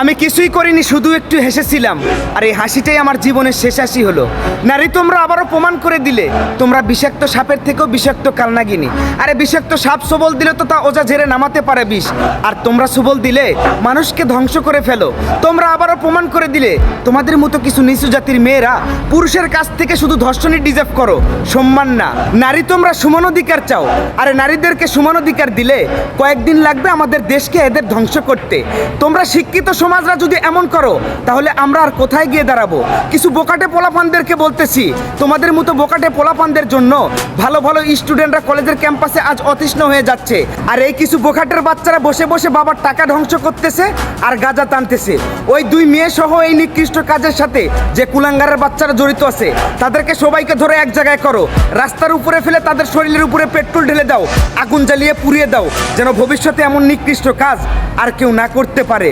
আমি কিছুই করিনি, শুধু একটু হেসেছিলাম। আর এই হাসিটাই আমার জীবনের শেষ হাসি হলো। নারী, তোমরা আবারও প্রমাণ করে দিলে, তোমরা বিষাক্ত সাপের থেকেও বিষাক্ত কালনাগিনী। আরে বিষাক্ত সাপ সবল দিলে তো তা ওজা ঝেড়ে নামাতে পারে বিষ। আর তোমরা সুবল দিলে, মানুষকে ধ্বংস করে ফেলো। তোমরা আবারও প্রমাণ করে দিলে, তোমাদের মতো কিছু নিচু জাতির মেয়েরা পুরুষের কাছ থেকে শুধু ধর্ষণই ডিজার্ভ করো। সম্মান না। নারী, তোমরা সমান অধিকার চাও। আরে নারীদেরকে সমান অধিকার দিলে, কয়েকদিন লাগবে আমাদের দেশকে এদের ধ্বংস করতে। তোমরা শিক্ষিত সমাজরা যদি এমন করো, তাহলে আমরা আর কোথায় গিয়ে দাঁড়াবো? কিছু বোকাটে পোলাপানদেরকে বলতেছি, তোমাদের মতো বোকাটে পোলাপানদের জন্য ভালো ভালো স্টুডেন্টরা কলেজের ক্যাম্পাসে আজ অতিষ্ণ হয়ে যাচ্ছে। আর এই কিছু বোকাটের বাচ্চারা বসে বসে বাবার টাকা ধ্বংস করতেছে আর গাজা টানতেছে। ওই দুই মেয়ে সহ এই নিকৃষ্ট কাজের সাথে যে কুলাঙ্গারের বাচ্চারা জড়িত আছে, তাদেরকে সবাইকে ধরে এক জায়গায় করো। রাস্তার উপরে ফেলে তাদের শরীরের উপরে পেট্রোল ঢেলে দাও, আগুন জ্বালিয়ে পুড়িয়ে দাও, যেন ভবিষ্যতে এমন নিকৃষ্ট কাজ আর কেউ না করতে পারে।